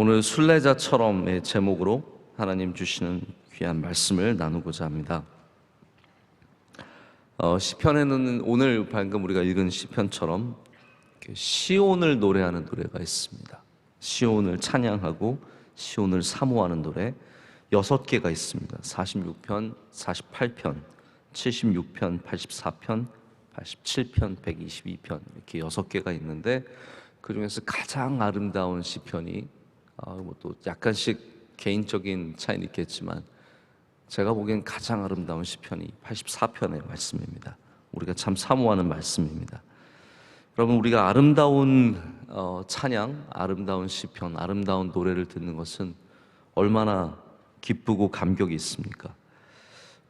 오늘 순례자처럼의 제목으로 하나님 주시는 귀한 말씀을 나누고자 합니다. 어, 시편에는 오늘 방금 우리가 읽은 시편처럼 시온을 노래하는 노래가 있습니다. 시온을 찬양하고 시온을 사모하는 노래 여섯 개가 있습니다. 46편, 48편, 76편, 84편, 87편, 122편 이렇게 여섯 개가 있는데 그 중에서 가장 아름다운 시편이 아, 뭐또 약간씩 개인적인 차이는 있겠지만 제가 보기엔 가장 아름다운 시편이 84편의 말씀입니다. 우리가 참 사모하는 말씀입니다. 여러분 우리가 아름다운 어, 찬양, 아름다운 시편, 아름다운 노래를 듣는 것은 얼마나 기쁘고 감격이 있습니까?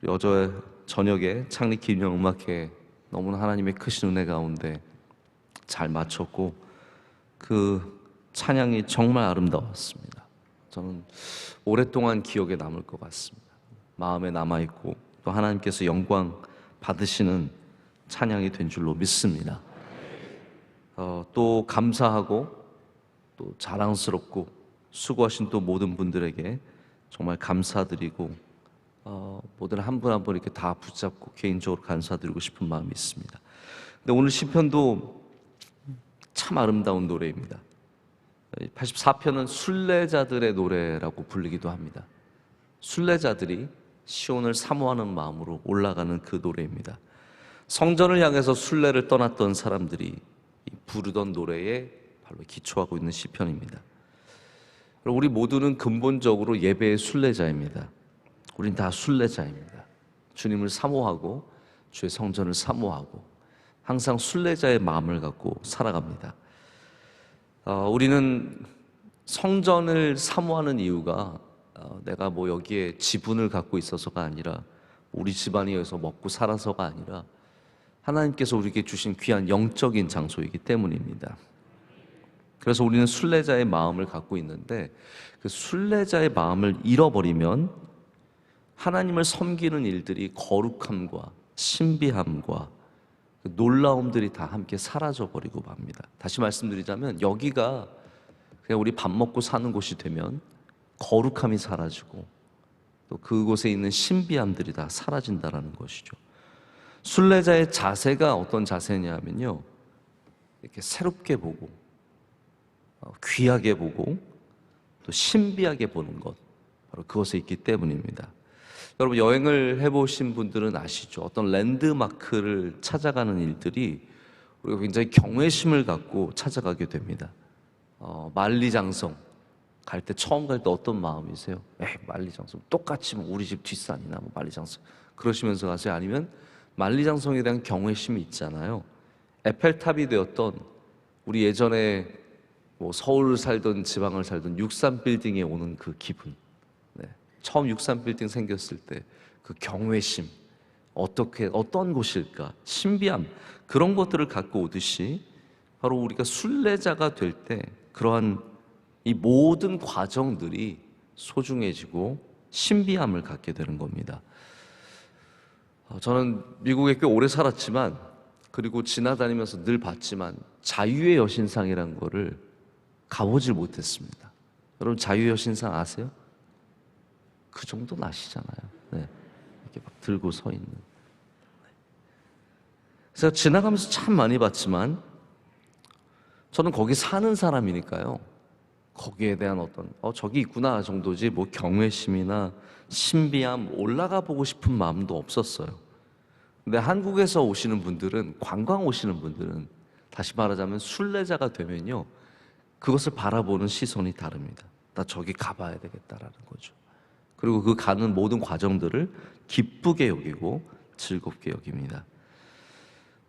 어제 저녁에 창립 기념 음악회 너무나 하나님의 크신 은혜 가운데 잘 마쳤고 그 찬양이 정말 아름다웠습니다. 저는 오랫동안 기억에 남을 것 같습니다. 마음에 남아 있고 또 하나님께서 영광 받으시는 찬양이 된 줄로 믿습니다. 어, 또 감사하고 또 자랑스럽고 수고하신 또 모든 분들에게 정말 감사드리고 어, 모든 한 분 한 분 이렇게 다 붙잡고 개인적으로 감사드리고 싶은 마음이 있습니다. 근데 오늘 시편도 참 아름다운 노래입니다. 84편은 순례자들의 노래라고 불리기도 합니다. 순례자들이 시온을 사모하는 마음으로 올라가는 그 노래입니다. 성전을 향해서 순례를 떠났던 사람들이 부르던 노래에 바로 기초하고 있는 시편입니다. 우리 모두는 근본적으로 예배의 순례자입니다. 우린 다 순례자입니다. 주님을 사모하고 주의 성전을 사모하고 항상 순례자의 마음을 갖고 살아갑니다. 어, 우리는 성전을 사모하는 이유가 어, 내가 뭐 여기에 지분을 갖고 있어서가 아니라 우리 집안이 여기서 먹고 살아서가 아니라 하나님께서 우리에게 주신 귀한 영적인 장소이기 때문입니다. 그래서 우리는 순례자의 마음을 갖고 있는데 그 순례자의 마음을 잃어버리면 하나님을 섬기는 일들이 거룩함과 신비함과 그 놀라움들이 다 함께 사라져 버리고 맙니다. 다시 말씀드리자면 여기가 그냥 우리 밥 먹고 사는 곳이 되면 거룩함이 사라지고 또 그곳에 있는 신비함들이 다 사라진다라는 것이죠. 순례자의 자세가 어떤 자세냐면요. 이렇게 새롭게 보고 어, 귀하게 보고 또 신비하게 보는 것 바로 그것에 있기 때문입니다. 여러분 여행을 해보신 분들은 아시죠? 어떤 랜드마크를 찾아가는 일들이 우리가 굉장히 경외심을 갖고 찾아가게 됩니다. 어, 만리장성 갈 때 처음 갈 때 어떤 마음이세요? 에이 만리장성 똑같이 뭐 우리 집 뒷산이나 뭐 만리장성 그러시면서 가세요? 아니면 만리장성에 대한 경외심이 있잖아요. 에펠탑이 되었던 우리 예전에 뭐 서울 살던 지방을 살던 63 빌딩에 오는 그 기분. 네. 처음 63 빌딩 생겼을 때 그 경외심 어떻게 어떤 곳일까 신비함 그런 것들을 갖고 오듯이 바로 우리가 순례자가 될 때 그러한 이 모든 과정들이 소중해지고 신비함을 갖게 되는 겁니다. 어, 저는 미국에 꽤 오래 살았지만 그리고 지나다니면서 늘 봤지만 자유의 여신상이라는 거를 가보질 못했습니다. 여러분 자유의 여신상 아세요? 그 정도는 아시잖아요. 네. 이렇게 막 들고 서 있는. 그래서 지나가면서 참 많이 봤지만 저는 거기 사는 사람이니까요. 거기에 대한 어떤 어 저기 있구나 정도지 뭐 경외심이나 신비함 올라가 보고 싶은 마음도 없었어요. 근데 한국에서 오시는 분들은 관광 오시는 분들은 다시 말하자면 순례자가 되면요 그것을 바라보는 시선이 다릅니다. 나 저기 가봐야 되겠다라는 거죠. 그리고 그 가는 모든 과정들을 기쁘게 여기고 즐겁게 여깁니다.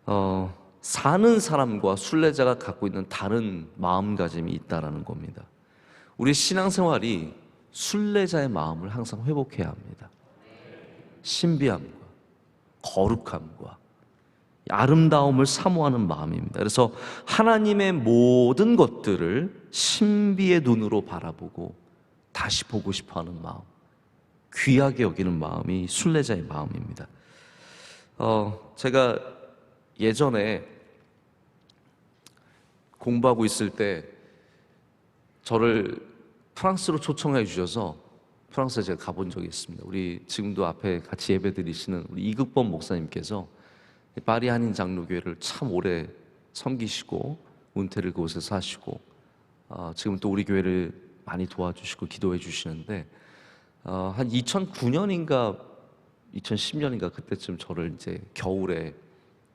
어, 사는 사람과 순례자가 갖고 있는 다른 마음가짐이 있다라는 겁니다. 우리 신앙생활이 순례자의 마음을 항상 회복해야 합니다. 신비함과 거룩함과 아름다움을 사모하는 마음입니다. 그래서 하나님의 모든 것들을 신비의 눈으로 바라보고 다시 보고 싶어 하는 마음, 귀하게 여기는 마음이 순례자의 마음입니다. 어, 제가 예전에 공부하고 있을 때 저를 프랑스로 초청해 주셔서 프랑스에 제가 가본 적이 있습니다. 우리 지금도 앞에 같이 예배 드리시는 우리 이극범 목사님께서 파리 한인 장로교회를 참 오래 섬기시고 은퇴를 그곳에서 하시고 어, 지금 또 우리 교회를 많이 도와주시고 기도해 주시는데 어, 한 2009년인가 2010년인가 그때쯤 저를 이제 겨울에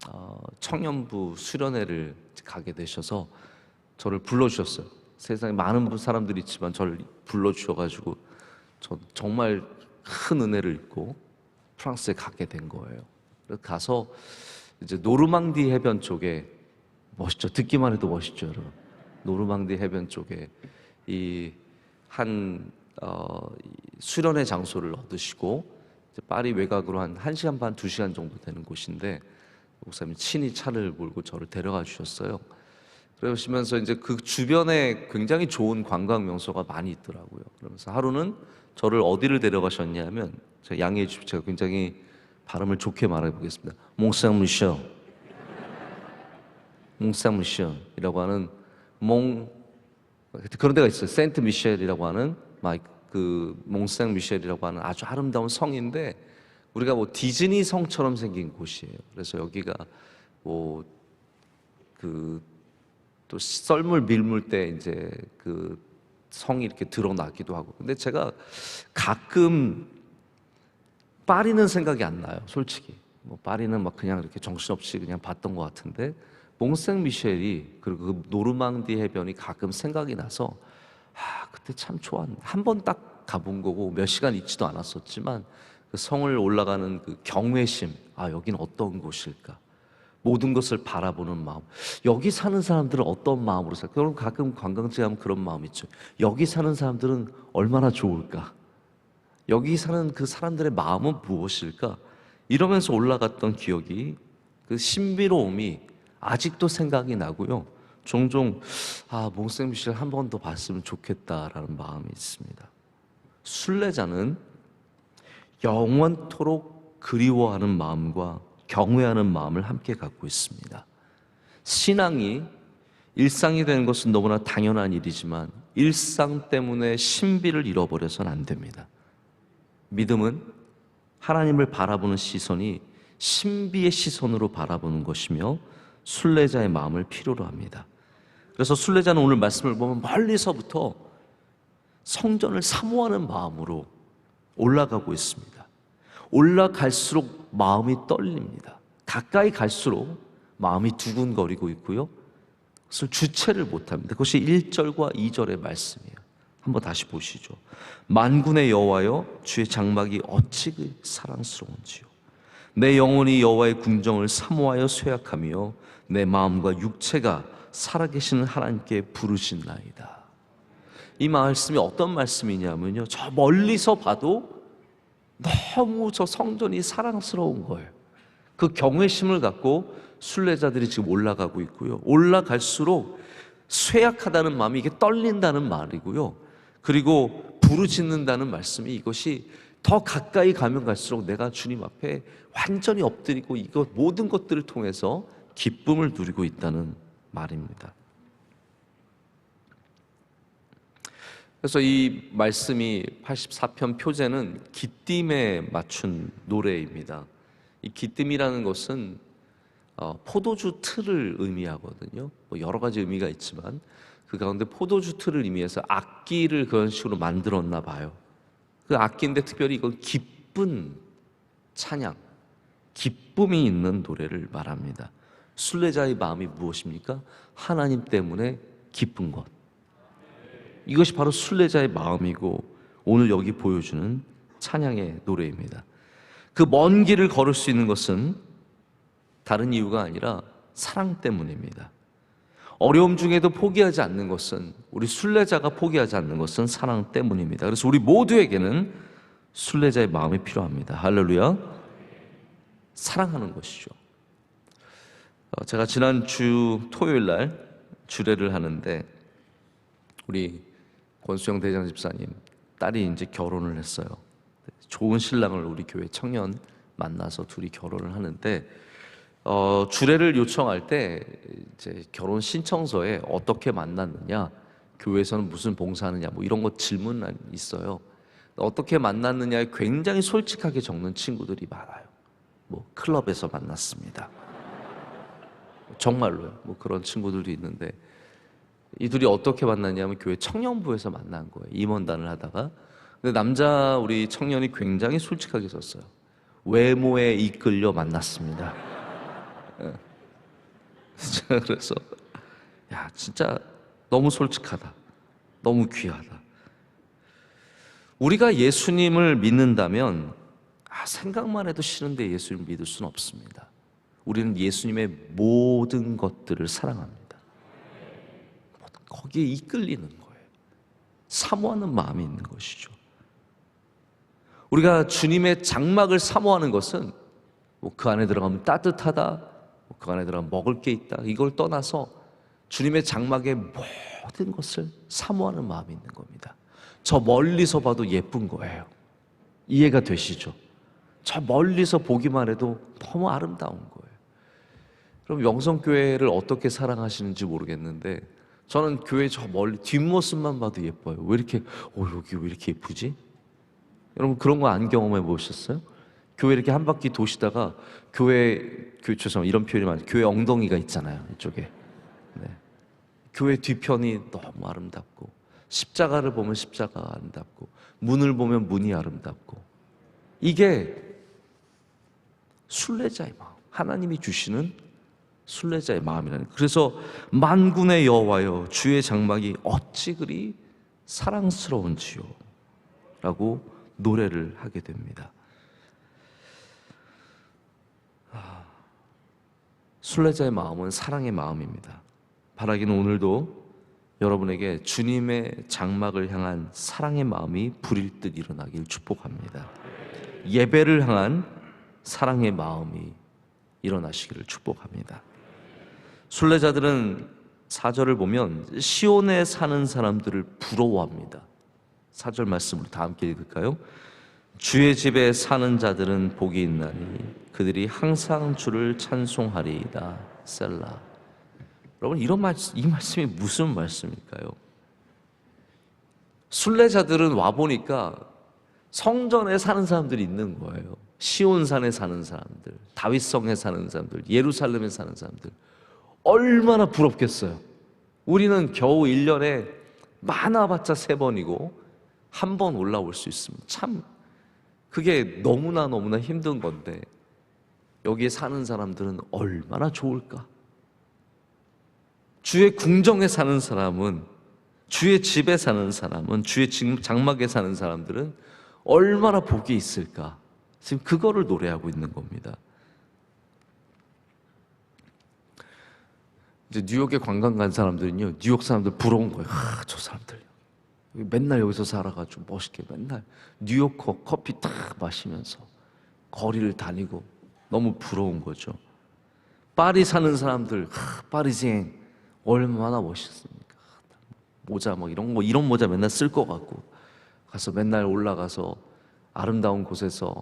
어, 청년부 수련회를 가게 되셔서 저를 불러주셨어요. 세상에 많은 분- 사람들이 있지만 저를 불러주셔가지고 저 정말 큰 은혜를 입고 프랑스에 가게 된 거예요. 가서 이제 노르망디 해변 쪽에 멋있죠. 듣기만 해도 멋있죠, 여러분. 노르망디 해변 쪽에 이한 어, 이 수련회 장소를 얻으시고 파리 외곽으로 한 1시간 반, 2시간 정도 되는 곳인데 목사님이 친히 차를 몰고 저를 데려가 주셨어요. 그러시면서 이제 그 주변에 굉장히 좋은 관광 명소가 많이 있더라고요. 그러면서 하루는 저를 어디를 데려가셨냐면 양해해 주시고 제가 굉장히 발음을 좋게 말해 보겠습니다. 몽상무셔. 몽상무셔이라고 하는 몽 그런 데가 있어요. 센트 미셸이라고 하는 막 그 몽상 미셸이라고 하는 아주 아름다운 성인데 우리가 뭐 디즈니 성처럼 생긴 곳이에요. 그래서 여기가 뭐 그 또 썰물 밀물 때 이제 그 성이 이렇게 드러나기도 하고. 근데 제가 가끔 파리는 생각이 안 나요, 솔직히. 뭐 파리는 막 그냥 이렇게 정신없이 그냥 봤던 것 같은데 몽생 미셸이 그리고 그 노르망디 해변이 가끔 생각이 나서 아 그때 참 좋았는데 한 번 딱 가본 거고 몇 시간 있지도 않았었지만 그 성을 올라가는 그 경외심 아 여기는 어떤 곳일까? 모든 것을 바라보는 마음. 여기 사는 사람들은 어떤 마음으로 살까? 그럼 가끔 관광지 가면 그런 마음 있죠. 여기 사는 사람들은 얼마나 좋을까? 여기 사는 그 사람들의 마음은 무엇일까? 이러면서 올라갔던 기억이 그 신비로움이 아직도 생각이 나고요. 종종 아 몽생미셸 한번 더 봤으면 좋겠다라는 마음이 있습니다. 순례자는 영원토록 그리워하는 마음과 경외하는 마음을 함께 갖고 있습니다. 신앙이 일상이 되는 것은 너무나 당연한 일이지만 일상 때문에 신비를 잃어버려서는 안 됩니다. 믿음은 하나님을 바라보는 시선이 신비의 시선으로 바라보는 것이며 순례자의 마음을 필요로 합니다. 그래서 순례자는 오늘 말씀을 보면 멀리서부터 성전을 사모하는 마음으로 올라가고 있습니다. 올라갈수록 마음이 떨립니다. 가까이 갈수록 마음이 두근거리고 있고요. 그것을 주체를 못합니다. 그것이 1절과 2절의 말씀이에요. 한번 다시 보시죠. 만군의 여호와여 주의 장막이 어찌 그 사랑스러운지요. 내 영혼이 여호와의 궁정을 사모하여 쇠약하며 내 마음과 육체가 살아계시는 하나님께 부르신나이다. 이 말씀이 어떤 말씀이냐면요. 저 멀리서 봐도 너무 저 성전이 사랑스러운 거예요. 그 경외심을 갖고 순례자들이 지금 올라가고 있고요. 올라갈수록 쇠약하다는 마음이 이게 떨린다는 말이고요. 그리고 부르짖는다는 말씀이 이것이 더 가까이 가면 갈수록 내가 주님 앞에 완전히 엎드리고 이것 모든 것들을 통해서 기쁨을 누리고 있다는 말입니다. 그래서 이 말씀이 84편 표제는 기띔에 맞춘 노래입니다. 이 기띔이라는 것은 어, 포도주 틀을 의미하거든요. 뭐 여러 가지 의미가 있지만 그 가운데 포도주 틀을 의미해서 악기를 그런 식으로 만들었나 봐요. 그 악기인데 특별히 이건 기쁜 찬양, 기쁨이 있는 노래를 말합니다. 순례자의 마음이 무엇입니까? 하나님 때문에 기쁜 것. 이것이 바로 순례자의 마음이고 오늘 여기 보여주는 찬양의 노래입니다. 그 먼 길을 걸을 수 있는 것은 다른 이유가 아니라 사랑 때문입니다. 어려움 중에도 포기하지 않는 것은 우리 순례자가 포기하지 않는 것은 사랑 때문입니다. 그래서 우리 모두에게는 순례자의 마음이 필요합니다. 할렐루야. 사랑하는 것이죠. 어, 제가 지난 주 토요일 날 주례를 하는데 우리 권수영 대장 집사님 딸이 이제 결혼을 했어요. 좋은 신랑을 우리 교회 청년 만나서 둘이 결혼을 하는데 어, 주례를 요청할 때 이제 결혼 신청서에 어떻게 만났느냐 교회에서는 무슨 봉사하느냐 뭐 이런 거 질문 있어요. 어떻게 만났느냐에 굉장히 솔직하게 적는 친구들이 많아요. 뭐 클럽에서 만났습니다. 정말로요. 뭐 그런 친구들도 있는데 이들이 어떻게 만났냐면 교회 청년부에서 만난 거예요. 임원단을 하다가. 근데 남자 우리 청년이 굉장히 솔직하게 썼어요. 외모에 이끌려 만났습니다. 예. 제가 그래서 야 진짜 너무 솔직하다. 너무 귀하다. 우리가 예수님을 믿는다면 아, 생각만 해도 싫은데 예수님을 믿을 수는 없습니다. 우리는 예수님의 모든 것들을 사랑합니다. 거기에 이끌리는 거예요. 사모하는 마음이 있는 것이죠. 우리가 주님의 장막을 사모하는 것은 뭐 그 안에 들어가면 따뜻하다, 뭐그 안에 들어가면 먹을 게 있다, 이걸 떠나서 주님의 장막의 모든 것을 사모하는 마음이 있는 겁니다. 저 멀리서 봐도 예쁜 거예요. 이해가 되시죠? 저 멀리서 보기만 해도 너무 아름다운 거예요. 그럼 영성교회를 어떻게 사랑하시는지 모르겠는데 저는 교회 저 멀리 뒷모습만 봐도 예뻐요. 왜 이렇게 어 여기 왜 이렇게 예쁘지? 여러분 그런 거 안 경험해 보셨어요? 교회 이렇게 한 바퀴 도시다가 교회 교 죄송 이런 표현이 많아요. 교회 엉덩이가 있잖아요. 이쪽에. 네. 교회 뒤편이 너무 아름답고 십자가를 보면 십자가가 아름답고 문을 보면 문이 아름답고 이게 순례자의 마음. 하나님이 주시는 순례자의 마음이라는. 그래서 만군의 여호와여 주의 장막이 어찌 그리 사랑스러운지요 라고 노래를 하게 됩니다. 아, 순례자의 마음은 사랑의 마음입니다. 바라기는 오늘도 여러분에게 주님의 장막을 향한 사랑의 마음이 불일 듯 일어나길 축복합니다. 예배를 향한 사랑의 마음이 일어나시기를 축복합니다. 순례자들은 사절을 보면 시온에 사는 사람들을 부러워합니다. 사절 말씀으로 다 함께 읽을까요? 주의 집에 사는 자들은 복이 있나니 그들이 항상 주를 찬송하리이다. 셀라. 여러분 이런 말, 이 말씀이 무슨 말씀일까요? 순례자들은 와 보니까 성전에 사는 사람들이 있는 거예요. 시온산에 사는 사람들, 다윗성에 사는 사람들, 예루살렘에 사는 사람들 얼마나 부럽겠어요. 우리는 겨우 1년에 많아봤자 세 번이고 한 번 올라올 수 있습니다. 참 그게 너무나 너무나 힘든 건데 여기에 사는 사람들은 얼마나 좋을까? 주의 궁정에 사는 사람은 주의 집에 사는 사람은 주의 장막에 사는 사람들은 얼마나 복이 있을까? 지금 그거를 노래하고 있는 겁니다. 이제 뉴욕에 관광 간 사람들은요, 뉴욕 사람들 부러운 거예요. 아, 저 사람들. 맨날 여기서 살아가지고 멋있게 맨날 뉴요커 커피 딱 마시면서 거리를 다니고 너무 부러운 거죠. 파리 사는 사람들, 아, 파리생 얼마나 멋있습니까? 모자 뭐 이런 거 이런 모자 맨날 쓸 것 같고 가서 맨날 올라가서 아름다운 곳에서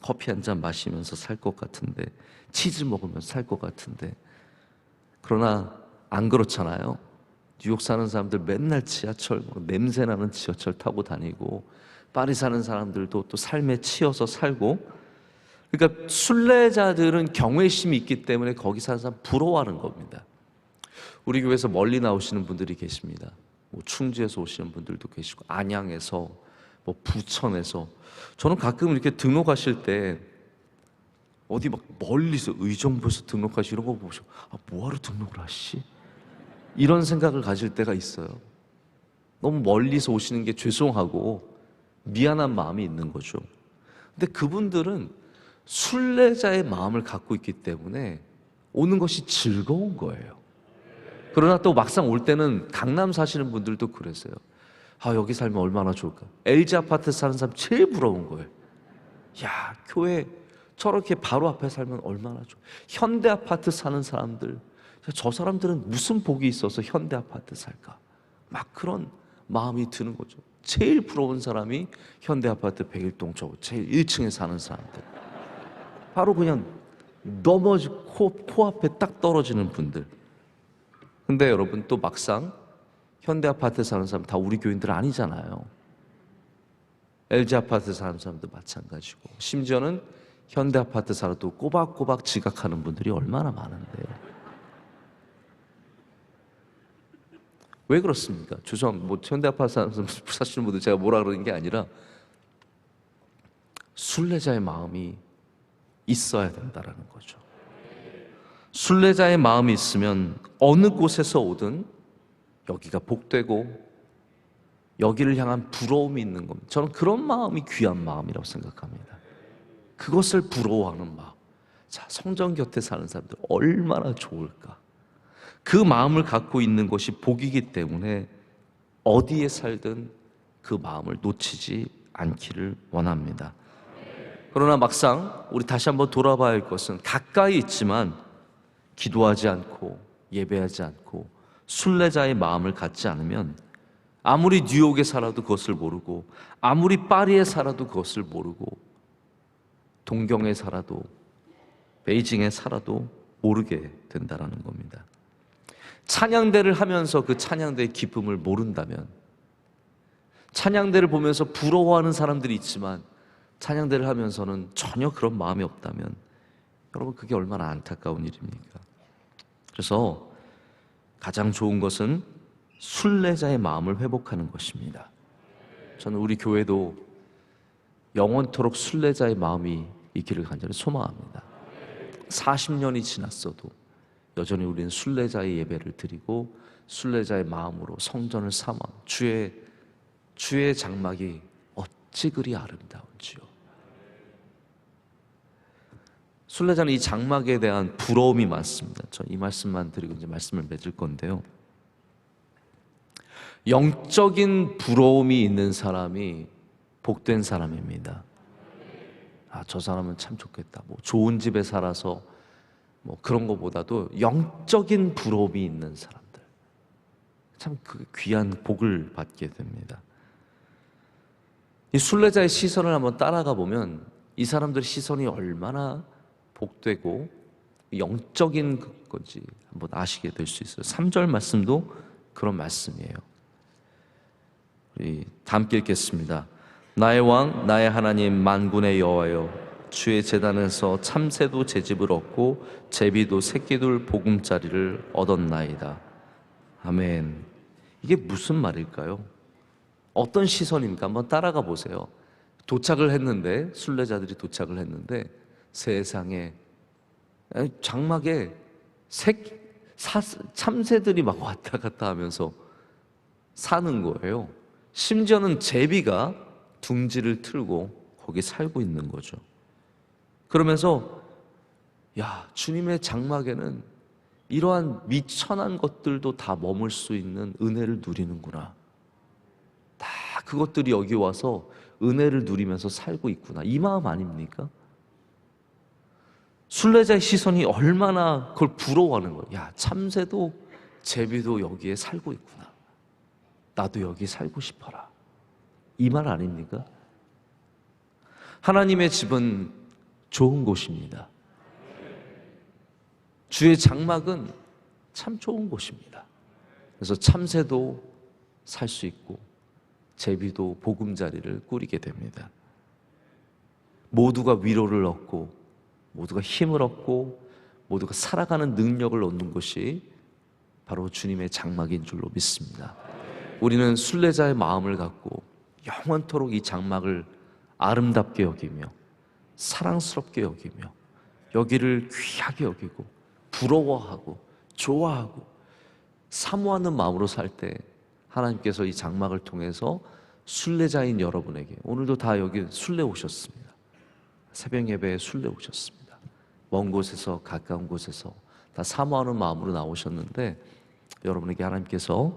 커피 한 잔 마시면서 살 것 같은데 치즈 먹으면서 살 것 같은데 그러나 안 그렇잖아요. 뉴욕 사는 사람들 맨날 지하철 뭐 냄새 나는 지하철 타고 다니고 파리 사는 사람들도 또 삶에 치여서 살고 그러니까 순례자들은 경외심이 있기 때문에 거기 사는 사람 부러워하는 겁니다. 우리 교회에서 멀리 나오시는 분들이 계십니다. 뭐 충주에서 오시는 분들도 계시고 안양에서 뭐 부천에서 저는 가끔 이렇게 등록하실 때 어디 막 멀리서 의정부에서 등록하시 이런 거 보시고 아 뭐하러 등록을 하시? 이런 생각을 가질 때가 있어요. 너무 멀리서 오시는 게 죄송하고 미안한 마음이 있는 거죠. 근데 그분들은 순례자의 마음을 갖고 있기 때문에 오는 것이 즐거운 거예요. 그러나 또 막상 올 때는 강남 사시는 분들도 그러세요. 아, 여기 살면 얼마나 좋을까. LG 아파트 사는 사람 제일 부러운 거예요. 야, 교회 저렇게 바로 앞에 살면 얼마나 좋아. 현대 아파트 사는 사람들, 저 사람들은 무슨 복이 있어서 현대 아파트 살까? 막 그런 마음이 드는 거죠. 제일 부러운 사람이 현대 아파트 101동 저 제일 1층에 사는 사람들. 바로 그냥 넘어지 코, 코앞에 딱 떨어지는 분들. 근데 여러분 또 막상 현대 아파트 사는 사람 다 우리 교인들 아니잖아요. LG 아파트 사는 사람도 마찬가지고 심지어는 현대 아파트 살아도 꼬박꼬박 지각하는 분들이 얼마나 많은데요. 왜 그렇습니까? 죄송, 뭐 현대 아파트 사시는 분들 제가 뭐라 그러는 게 아니라 순례자의 마음이 있어야 된다라는 거죠. 순례자의 마음이 있으면 어느 곳에서 오든 여기가 복되고 여기를 향한 부러움이 있는 겁니다. 저는 그런 마음이 귀한 마음이라고 생각합니다. 그것을 부러워하는 마음. 자, 성전 곁에 사는 사람들 얼마나 좋을까? 그 마음을 갖고 있는 것이 복이기 때문에 어디에 살든 그 마음을 놓치지 않기를 원합니다. 그러나 막상 우리 다시 한번 돌아봐야 할 것은 가까이 있지만 기도하지 않고 예배하지 않고 순례자의 마음을 갖지 않으면 아무리 뉴욕에 살아도 그것을 모르고 아무리 파리에 살아도 그것을 모르고 동경에 살아도 베이징에 살아도 모르게 된다라는 겁니다. 찬양대를 하면서 그 찬양대의 기쁨을 모른다면 찬양대를 보면서 부러워하는 사람들이 있지만 찬양대를 하면서는 전혀 그런 마음이 없다면 여러분 그게 얼마나 안타까운 일입니까? 그래서 가장 좋은 것은 순례자의 마음을 회복하는 것입니다. 저는 우리 교회도 영원토록 순례자의 마음이 있기를 간절히 소망합니다. 40년이 지났어도 여전히 우리는 순례자의 예배를 드리고 순례자의 마음으로 성전을 삼아 주의 주의 장막이 어찌 그리 아름다운지요. 순례자는 이 장막에 대한 부러움이 많습니다. 저 이 말씀만 드리고 이제 말씀을 맺을 건데요. 영적인 부러움이 있는 사람이 복된 사람입니다. 아, 저 사람은 참 좋겠다. 뭐 좋은 집에 살아서 뭐 그런 것보다도 영적인 부러움이 있는 사람들. 참 그 귀한 복을 받게 됩니다. 이 순례자의 시선을 한번 따라가 보면 이 사람들의 시선이 얼마나 복되고 영적인 건지 한번 아시게 될 수 있어요. 3절 말씀도 그런 말씀이에요. 우리 다 함께 읽겠습니다. 나의 왕, 나의 하나님, 만군의 여호와여, 주의 재단에서 참새도 제집을 얻고 제비도 새끼들 보금자리를 얻었나이다. 아멘. 이게 무슨 말일까요? 어떤 시선입니까? 한번 따라가 보세요. 도착을 했는데 순례자들이 도착을 했는데 세상에 장막에 새, 사, 참새들이 막 왔다 갔다 하면서 사는 거예요. 심지어는 제비가 둥지를 틀고 거기 살고 있는 거죠. 그러면서 야 주님의 장막에는 이러한 미천한 것들도 다 머물 수 있는 은혜를 누리는구나. 다 그것들이 여기 와서 은혜를 누리면서 살고 있구나. 이 마음 아닙니까? 순례자의 시선이 얼마나 그걸 부러워하는 거예요. 야, 참새도 제비도 여기에 살고 있구나. 나도 여기 살고 싶어라. 이 말 아닙니까? 하나님의 집은 좋은 곳입니다. 주의 장막은 참 좋은 곳입니다. 그래서 참새도 살 수 있고 제비도 보금자리를 꾸리게 됩니다. 모두가 위로를 얻고 모두가 힘을 얻고 모두가 살아가는 능력을 얻는 것이 바로 주님의 장막인 줄로 믿습니다. 우리는 순례자의 마음을 갖고 영원토록 이 장막을 아름답게 여기며 사랑스럽게 여기며 여기를 귀하게 여기고 부러워하고 좋아하고 사모하는 마음으로 살 때 하나님께서 이 장막을 통해서 순례자인 여러분에게 오늘도 다 여기 순례 오셨습니다. 새벽 예배에 순례 오셨습니다. 먼 곳에서 가까운 곳에서 다 사모하는 마음으로 나오셨는데 여러분에게 하나님께서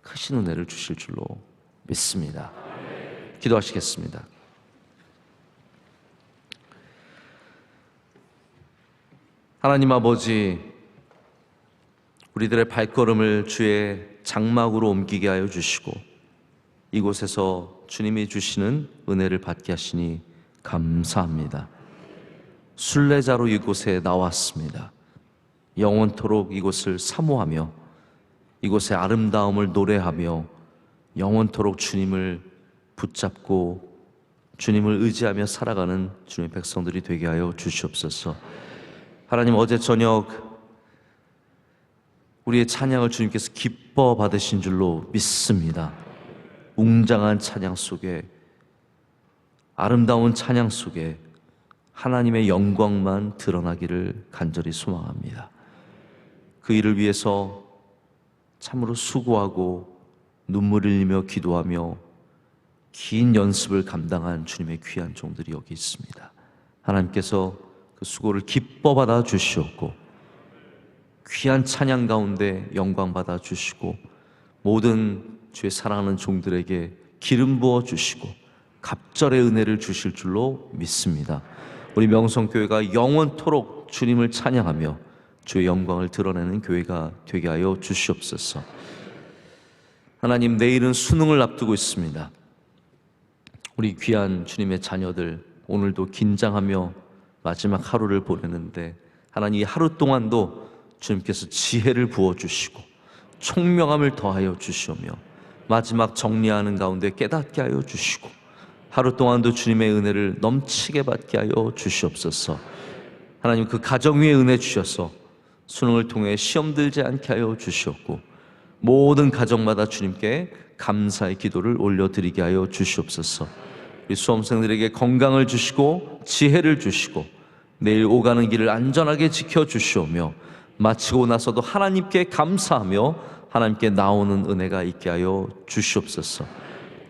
크신 은혜를 주실 줄로 믿습니다. 기도하시겠습니다. 하나님 아버지, 우리들의 발걸음을 주의 장막으로 옮기게 하여 주시고 이곳에서 주님이 주시는 은혜를 받게 하시니 감사합니다. 순례자로 이곳에 나왔습니다. 영원토록 이곳을 사모하며 이곳의 아름다움을 노래하며 영원토록 주님을 붙잡고 주님을 의지하며 살아가는 주님의 백성들이 되게 하여 주시옵소서. 하나님 어제 저녁 우리의 찬양을 주님께서 기뻐 받으신 줄로 믿습니다. 웅장한 찬양 속에 아름다운 찬양 속에 하나님의 영광만 드러나기를 간절히 소망합니다. 그 일을 위해서 참으로 수고하고 눈물을 흘리며 기도하며 긴 연습을 감당한 주님의 귀한 종들이 여기 있습니다. 하나님께서 그 수고를 기뻐 받아 주시었고 귀한 찬양 가운데 영광 받아 주시고 모든 주의 사랑하는 종들에게 기름 부어 주시고 갑절의 은혜를 주실 줄로 믿습니다. 우리 명성교회가 영원토록 주님을 찬양하며 주의 영광을 드러내는 교회가 되게 하여 주시옵소서. 하나님 내일은 수능을 앞두고 있습니다. 우리 귀한 주님의 자녀들 오늘도 긴장하며 마지막 하루를 보내는데 하나님 이 하루 동안도 주님께서 지혜를 부어 주시고 총명함을 더하여 주시오며 마지막 정리하는 가운데 깨닫게 하여 주시고 하루 동안도 주님의 은혜를 넘치게 받게 하여 주시옵소서. 하나님 그 가정 위에 은혜 주셔서 수능을 통해 시험 들지 않게 하여 주시옵고 모든 가정마다 주님께 감사의 기도를 올려드리게 하여 주시옵소서. 수험생들에게 건강을 주시고 지혜를 주시고 내일 오가는 길을 안전하게 지켜 주시오며 마치고 나서도 하나님께 감사하며 하나님께 나오는 은혜가 있게 하여 주시옵소서.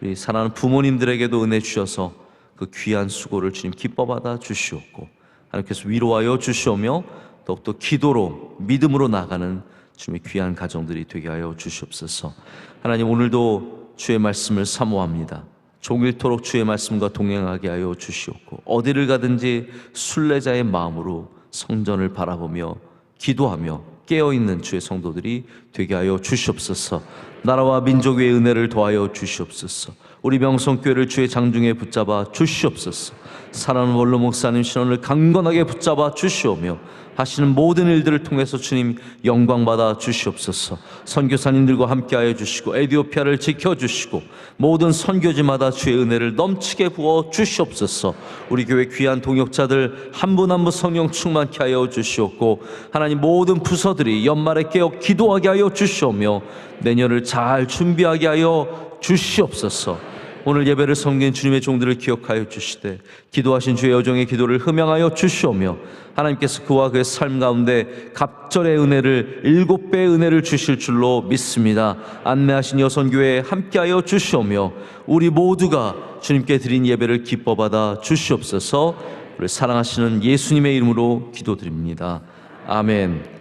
우리 사랑하는 부모님들에게도 은혜 주셔서 그 귀한 수고를 주님 기뻐 받아 주시옵고 하나님께서 위로하여 주시오며 더욱더 기도로 믿음으로 나가는 주님의 귀한 가정들이 되게 하여 주시옵소서. 하나님 오늘도 주의 말씀을 사모합니다. 종일토록 주의 말씀과 동행하게 하여 주시옵고 어디를 가든지 순례자의 마음으로 성전을 바라보며 기도하며 깨어 있는 주의 성도들이 되게 하여 주시옵소서. 나라와 민족 위의 은혜를 더하여 주시옵소서. 우리 명성교회를 주의 장중에 붙잡아 주시옵소서. 사랑하는 원로 목사님 신원을 강건하게 붙잡아 주시오며 하시는 모든 일들을 통해서 주님 영광 받아 주시옵소서. 선교사님들과 함께하여 주시고 에디오피아를 지켜 주시고 모든 선교지마다 주의 은혜를 넘치게 부어 주시옵소서. 우리 교회 귀한 동역자들 한 분 한 분 성령 충만케 하여 주시옵고 하나님 모든 부서들이 연말에 깨어 기도하게 하여 주시오며 내년을 잘 준비하게 하여 주시옵소서. 오늘 예배를 섬긴 주님의 종들을 기억하여 주시되 기도하신 주의 여종의 기도를 흠양하여 주시오며 하나님께서 그와 그의 삶 가운데 갑절의 은혜를 일곱 배의 은혜를 주실 줄로 믿습니다. 안내하신 여선교회에 함께하여 주시오며 우리 모두가 주님께 드린 예배를 기뻐 받아 주시옵소서. 우리 사랑하시는 예수님의 이름으로 기도드립니다. 아멘.